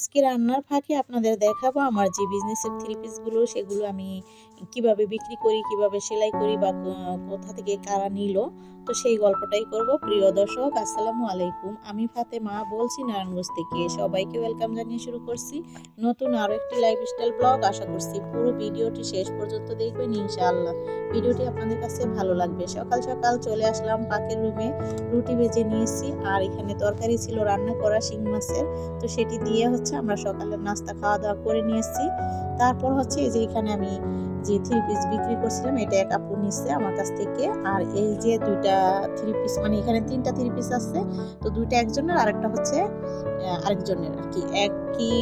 আজকে রান্নার ফাঁকে আপনাদের দেখাবো আমার যে বিজনেসের থ্রি পিসগুলো সেগুলো আমি কীভাবে বিক্রি করি, কীভাবে সেলাই করি বা কোথা থেকে কারা নিল। তো সেই গল্পটাই করব। প্রিয় দর্শক, আসসালামু আলাইকুম। আমি ফাতে মা বলছি নারায়ণগঞ্জ থেকে। সবাইকে ওয়েলকাম জানিয়ে শুরু করছি নতুন আরও একটি লাইফস্টাইল ব্লগ আশা করছি পুরো ভিডিওটি শেষ পর্যন্ত দেখবেন ইনশাআল্লাহ। ভিডিওটি আপনাদের কাছে ভালো লাগবে। সকাল সকাল চলে আসলাম পাকের রুমে। রুটি ভেজে নিয়েছি। আর এখানে তরকারি ছিল রান্না করা শিং মাছের। তো সেটি দিয়ে হচ্ছে আমরা সকালের নাস্তা খাওয়া দাওয়া করে নিয়েছি। তারপর হচ্ছে এই যে এখানে আমি যে থ্রি পিস বিক্রি করছিলাম, এটা এক আপু নিচ্ছে আমার কাছ থেকে। আর এই যে দুইটা থ্রি পিস মানে এখানে তিনটা থ্রি পিস আছে, তো দুইটা একজনের, আরেকটা হচ্ছে আরেকজনের আর কি। একই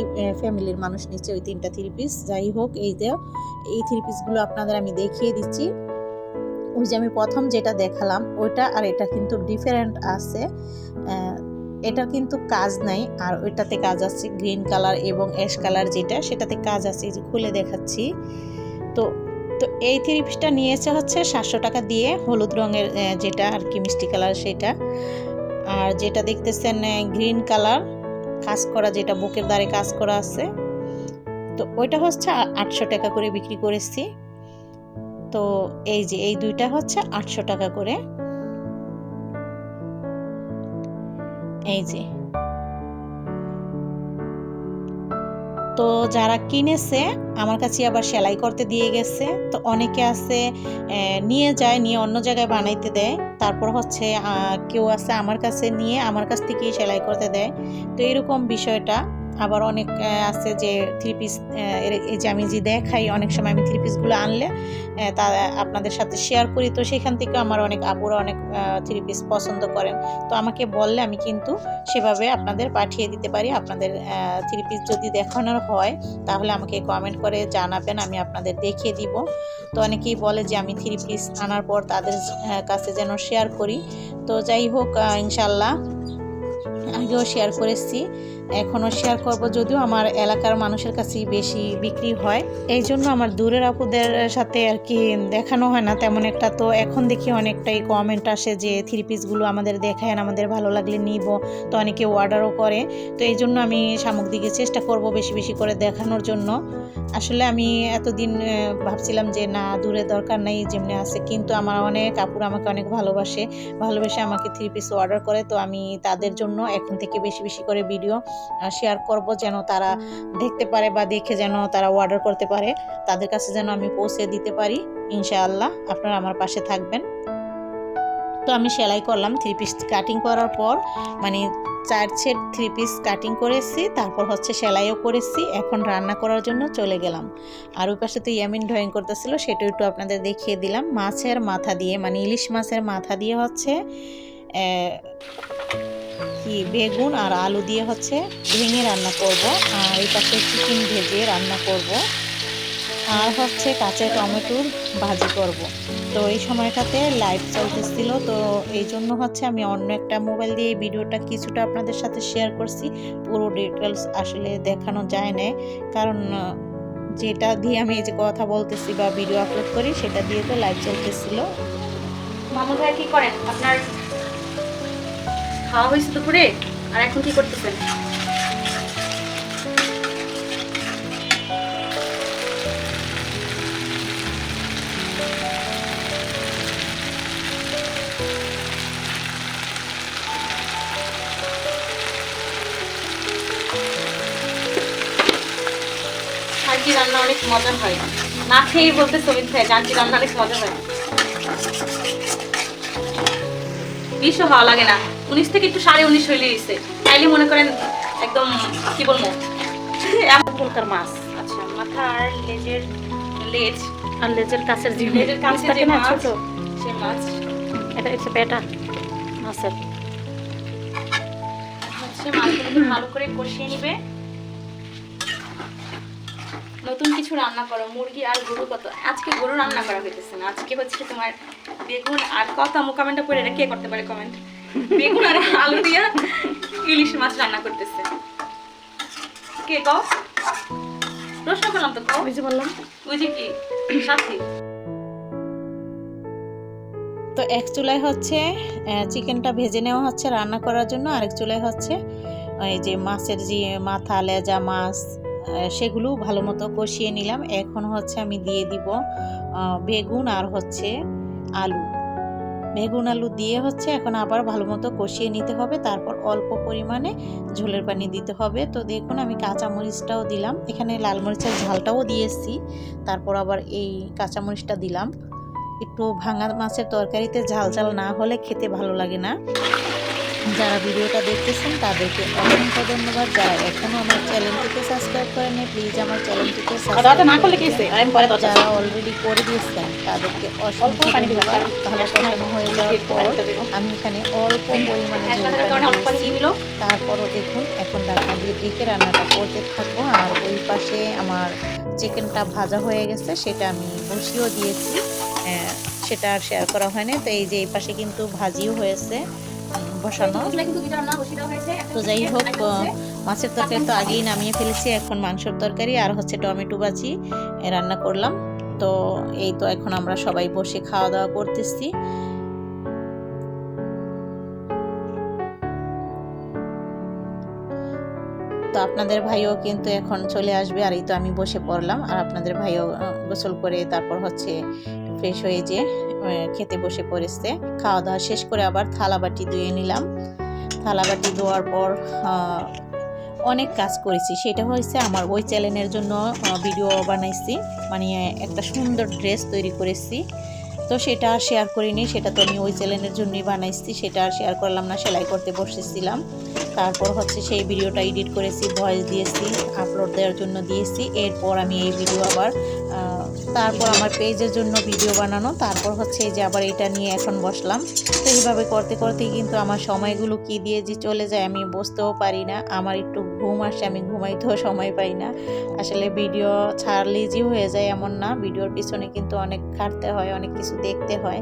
ফ্যামিলির মানুষ নিচ্ছে ওই তিনটা থ্রি পিস যাই হোক, এই যে, এই থ্রি পিসগুলো আপনাদের আমি দেখিয়ে দিচ্ছি। ওই যে আমি প্রথম যেটা দেখালাম, ওইটা আর এটা কিন্তু ডিফারেন্ট আছে। এটার কিন্তু কাজ নাই, আর ওইটাতে কাজ আছে গ্রিন কালার এবং অ্যাশ কালার যেটা, সেটাতে কাজ আছে। যে খুলে দেখাচ্ছি। তো তো এই থ্রি পিসটা নিয়েছে হচ্ছে সাতশো টাকা দিয়ে, হলুদ রঙের যেটা আর কি মিষ্টি কালার সেটা। আর যেটা দেখতেছেন গ্রিন কালার, কাজ করা যেটা, বুকের দ্বারে কাজ করা আছে। তো ওইটা হচ্ছে আটশো টাকা করে বিক্রি করেছি। তো এই যে, এই দুইটা হচ্ছে আটশো টাকা করে। এই যে তো যারা কিনেছে, আমার কাছে আবার সেলাই করতে দিয়ে গেছে। তো অনেকে আছে নিয়ে যায়, নিয়ে অন্য জায়গায় বানাইতে দেয়। তারপর হচ্ছে কেউ আছে আমার কাছে নিয়ে আমার কাছ থেকেই সেলাই করতে দেয়। তো এরকম বিষয়টা। আবার অনেক আছে যে থ্রি পিস এই যে আমি যে দেখাই, অনেক সময় আমি থ্রি পিসগুলো আনলে তা, আপনাদের সাথে শেয়ার করি। তো সেখান থেকে আমার অনেক আপুরা অনেক থ্রি পিস পছন্দ করেন। তো আমাকে বললে আমি কিন্তু সেভাবে আপনাদের পাঠিয়ে দিতে পারি। আপনাদের থ্রি পিস যদি দেখানোর হয়, তাহলে আমাকে কমেন্ট করে জানাবেন, আমি আপনাদের দেখিয়ে দিব। তো অনেকেই বলে যে আমি থ্রি পিস আনার পর তাদের কাছে যেন শেয়ার করি। তো যাই হোক ইনশাল্লাহ আগেও শেয়ার করেছি। এখনও শেয়ার করব, যদিও আমার এলাকার মানুষের কাছেই বেশি বিক্রি হয়। এই জন্য আমার দূরের আপুদের সাথে আর কি দেখানো হয় না, তেমন একটা তো এখন দেখি অনেকটাই কমেন্ট আসে যে থ্রি পিসগুলো আমাদের দেখায় আমাদের ভালো লাগলে নিব, তো অনেকে অর্ডারও করে। তো এই জন্য আমি সামগ্রিকে চেষ্টা করব বেশি বেশি করে দেখানোর জন্য। আসলে আমি এতদিন ভাবছিলাম যে না, দূরে দরকার নেই, যেমনি আছে, কিন্তু আমার অনেক আপুর আমাকে অনেক ভালোবাসে, ভালোবেসে আমাকে থ্রি পিস অর্ডার করে, তো আমি তাদের জন্য এখন থেকে বেশি বেশি করে ভিডিও শেয়ার করব যেন তারা দেখতে পারে বা দেখে যেন তারা অর্ডার করতে পারে। তাদের কাছে যেন আমি পৌঁছে দিতে পারি, ইনশাআল্লাহ। আপনারা আমার পাশে থাকবেন। তো আমি সেলাই করলাম থ্রি পিস কাটিং করার পর মানে চার সেট থ্রি পিস কাটিং করেছি, তারপর হচ্ছে সেলাইও করেছি, এখন রান্না করার জন্য চলে গেলাম। আর ওই পাশে তো ইয়ামিন ড্রয়িং করতেছিল, সেটা একটু আপনাদের দেখিয়ে দিলাম। মাছের মাথা দিয়ে মানে ইলিশ মাছের মাথা দিয়ে হচ্ছে কি বেগুন আর আলু দিয়ে হচ্ছে ভেঙে রান্না করব, আর এই পাশে চিকেন ভেজে রান্না করব। আর হচ্ছে কাঁচা টমেটোর ভাজি করব। তো এই সময়টাতে লাইভ চলতেছিল, তো এই জন্য হচ্ছে আমি অন্য একটা মোবাইল দিয়ে ভিডিওটা কিছুটা আপনাদের সাথে শেয়ার করছি। পুরো ডিটেলস আসলে দেখানো যায় না কারণ যেটা দিয়ে আমি এই যে কথা বলতেছি বা ভিডিও আপলোড করি, সেটা দিয়ে তো লাইভ চলতেছিল। মামুন ভাই, কি করেন? আপনার খাওয়া হয়েছে দুপুরে আর এখন কি করতেছেন? আজকে রান্না অনেক মজার হয়। না খেয়েই বলতে সমিত ভাই জানছি রান্না অনেক মজা হয়। বিশও হওয়া লাগে না। উনিশ থেকে একটু সাড়ে উনিশ হইলে দিচ্ছে তাইলে মনে করেন একদম কি বলব? এমন মাছ। আচ্ছা মাথা আর লেজের লেজ। আর লেজের কাছের যে লেজের কাছে যে মাছ, ছোট সে মাছ। এটা হচ্ছে পেটা মাছের। হচ্ছে মাছগুলোকে ভালো করে কষিয়ে নিবে। নতুন কিছু রান্না করো মুরগি আর গরু কত আজকে গরু রান্না করা হইতেছে না আজকে হচ্ছে তোমার বেগুন আর কত আমু কমেন্টটা করে এটা কে করতে পারে কমেন্ট বেগুন আর আলু দিয়া ইলিশ মাছ রান্না করতেছে। কে কও? প্রশ্ন করলাম তো কও। যে বললাম। যে কি? সাথী। তো এক চুলায় হচ্ছে চিকেনটা ভেজে নেওয়া হচ্ছে রান্না করার জন্য। আরেক চুলায় হচ্ছে ওই যে মাছের যে মাথা লেজা মাছ সেগুলো ভালো মতো কষিয়ে নিলাম। এখন হচ্ছে আমি দিয়ে দিব বেগুন আর হচ্ছে আলু। বেগুন আলু দিয়ে হচ্ছে এখন আবার ভালো মতো কষিয়ে নিতে হবে, তারপর অল্প পরিমাণে ঝোলের পানি দিতে হবে। তো দেখুন আমি কাঁচামরিচটাও দিলাম, এখানে লাল মরিচের ঝালটাও দিয়েছি তারপর আবার এই কাঁচামরিচটা দিলাম। একটু ভাঙা মাছের তরকারিতে ঝাল ঝাল না হলে খেতে ভালো লাগে না। যারা ভিডিওটা দেখতেছেন তাদেরকে অসংখ্য ধন্যবাদ। যারা এখনও আমার চ্যানেলটিকে সাবস্ক্রাইব করেন প্লিজ আমার চ্যানেলটিকে যারা অলরেডি করে দিয়েছেন তাদেরকে অসংখ্য ধন্যবাদ। ভালো কষানো হয়ে যাওয়ার পর আমি এখানে অল্প পরিমাণে তারপরও দেখুন এখন ঢাকনা দিয়ে ঢেকে রান্নাটা করতে থাকব। আর ওই পাশে আমার চিকেনটা ভাজা হয়ে গেছে সেটা আমি বসিয়েও দিয়েছি। সেটা আর শেয়ার করা হয়নি। তো এই যে এই পাশে কিন্তু ভাজিও হয়েছে। বসানো। তো যাই হোক মাছের তরকারি তো আগেই নামিয়ে ফেলেছি, এখন মাংসের তরকারি আর হচ্ছে টমেটো ভাজি রান্না করলাম। তো এই তো এখন আমরা সবাই বসে খাওয়া দাওয়া করতেছি। তো আপনাদের ভাইও কিন্তু এখন চলে আসবে, আর এই তো আমি বসে পড়লাম, আর আপনাদের ভাইও গোসল করে তারপর হচ্ছে ফ্রেশ হয়ে যে খেতে বসে পড়েছে। খাওয়া দাওয়া শেষ করে আবার থালা বাটি ধুয়ে নিলাম। থালা বাটি ধোয়ার পর অনেক কাজ করেছি। সেটা হয়েছে আমার ওই চ্যানেলের জন্য ভিডিও বানাইছি। মানে একটা সুন্দর ড্রেস তৈরি করেছি। তো সেটা আর শেয়ার করিনি। সেটা তো আমি ওই চ্যানেলের জন্যই বানাইছি। সেটা আর শেয়ার করলাম না, সেলাই করতে বসেছিলাম। তারপর হচ্ছে সেই ভিডিওটা এডিট করেছি, ভয়েস দিয়েছি, আপলোড দেওয়ার জন্য দিয়েছি। এরপর আমি এই ভিডিও আবার তারপর আমার পেজের জন্য ভিডিও বানানো, তারপর হচ্ছে এই যে আবার এটা নিয়ে এখন বসলাম। তো এইভাবে করতে করতে কিন্তু আমার সময়গুলো কি দিয়ে যে চলে যায় আমি বুঝতেও পারি না। আমার একটু ঘুম আসে, আমি ঘুমাইতেও সময় পাই না। আসলে ভিডিও ছাড়লেই যে হয়ে যায় এমন না, ভিডিওর পিছনে কিন্তু অনেক খাটতে হয়, অনেক কিছু দেখতে হয়।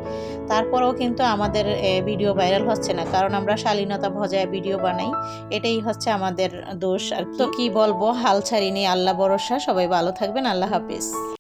তারপরেও কিন্তু আমাদের ভিডিও ভাইরাল হচ্ছে না, কারণ আমরা শালীনতা ভজায় ভিডিও বানাই। এটাই হচ্ছে আমাদের দোষ আর তো কি বলব, হাল ছাড়িনি, আল্লাহ ভরসা, সবাই ভালো থাকবেন, আল্লাহ হাফিজ।